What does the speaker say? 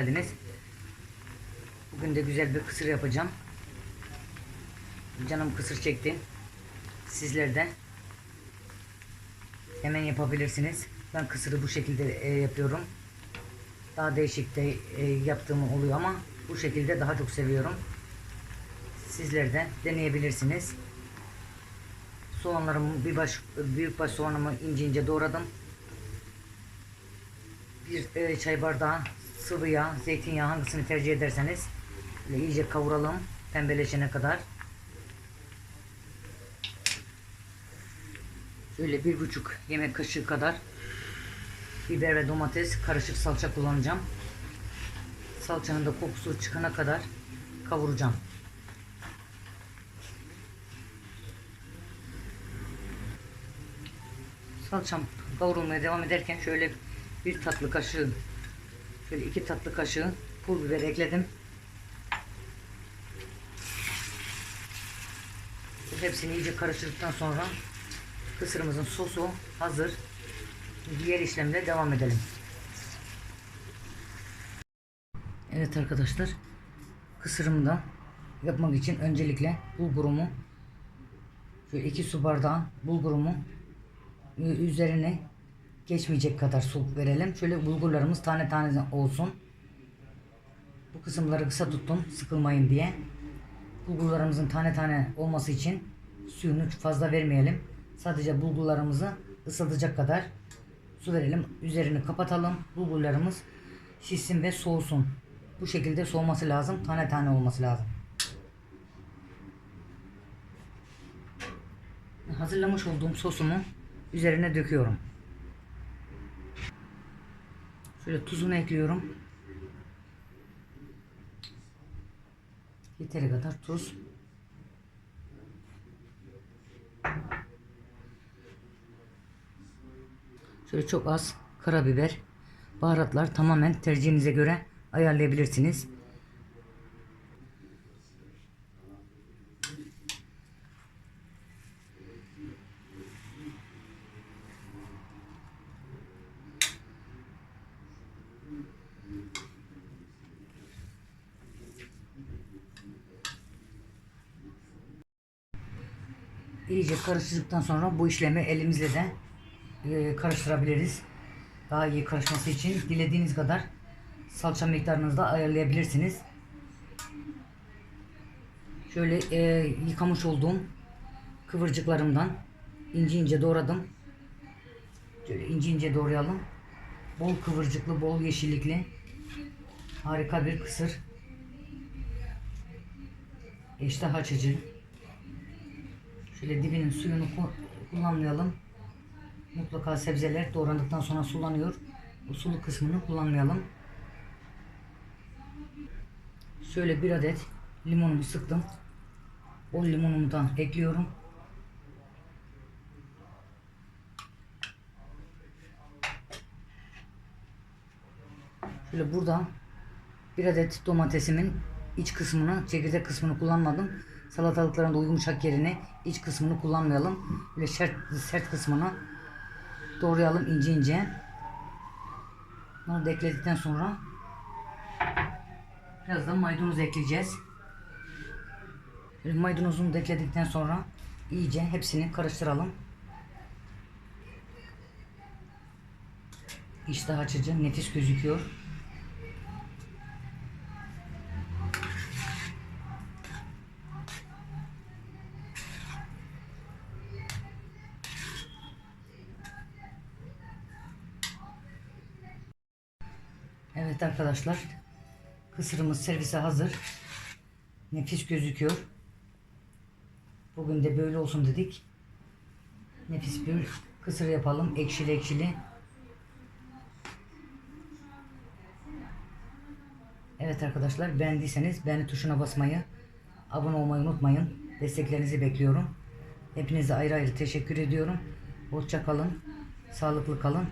geldiniz. Bugün de güzel bir kısır yapacağım. Canım kısır çekti. Sizler de hemen yapabilirsiniz. Ben kısırı bu şekilde e, yapıyorum. Daha değişik de e, yaptığım oluyor ama bu şekilde daha çok seviyorum. Sizler de deneyebilirsiniz. Soğanlarımı bir baş büyük baş soğanımı ince ince doğradım. Bir e, çay bardağı sıvı yağ, zeytinyağı hangisini tercih ederseniz böyle iyice kavuralım pembeleşene kadar. Şöyle bir buçuk yemek kaşığı kadar biber ve domates karışık salça kullanacağım. Salçanın da kokusu çıkana kadar kavuracağım. Salçam kavrulmaya devam ederken şöyle bir tatlı kaşığı şöyle iki tatlı kaşığı pul biber ekledim. Hepsini iyice karıştırdıktan sonra kısırımızın sosu hazır. Diğer işlemle devam edelim. Evet arkadaşlar. Kısırımı da yapmak için öncelikle bulgurumu şöyle iki su bardağı bulgurumu üzerine geçmeyecek kadar su verelim. Şöyle bulgurlarımız tane tane olsun. Bu kısımları kısa tuttum sıkılmayın diye. Bulgurlarımızın tane tane olması için suyunu fazla vermeyelim. Sadece bulgurlarımızı ısıtacak kadar su verelim. Üzerini kapatalım. Bulgurlarımız şişsin ve soğusun. Bu şekilde soğuması lazım. Tane tane olması lazım. Hazırlamış olduğum sosumu üzerine döküyorum. Şöyle tuzunu ekliyorum. Yeteri kadar tuz. Şöyle çok az karabiber. Baharatlar tamamen tercihinize göre ayarlayabilirsiniz. İyice karıştırdıktan sonra bu işlemi elimizle de e, karıştırabiliriz. Daha iyi karışması için dilediğiniz kadar salça miktarınızı da ayarlayabilirsiniz. Şöyle e, yıkamış olduğum kıvırcıklarımdan ince ince doğradım. Şöyle ince ince doğrayalım. Bol kıvırcıklı, bol yeşillikli harika bir kısır. İştah açıcı. Şöyle dibinin suyunu ku- kullanmayalım. Mutlaka sebzeler doğrandıktan sonra sulanıyor. Bu sulu kısmını kullanmayalım. Şöyle bir adet limonumu sıktım. O limonumu da ekliyorum. Şöyle burada bir adet domatesimin iç kısmını, çekirdek kısmını kullanmadım. Salatalıkların da yumuşak yerine iç kısmını kullanmayalım. Böyle sert, sert kısmını doğrayalım ince ince. Bunu da sonra birazdan maydanoz ekleyeceğiz. Böyle maydanozunu da sonra iyice hepsini karıştıralım. İştah açıcı, nefis gözüküyor. Evet arkadaşlar. Kısırımız servise hazır. Nefis gözüküyor. Bugün de böyle olsun dedik. Nefis bir kısır yapalım. Ekşili ekşili. Evet arkadaşlar beğendiyseniz beğeni tuşuna basmayı, abone olmayı unutmayın. Desteklerinizi bekliyorum. Hepinize ayrı ayrı teşekkür ediyorum. Hoşça kalın. Sağlıklı kalın.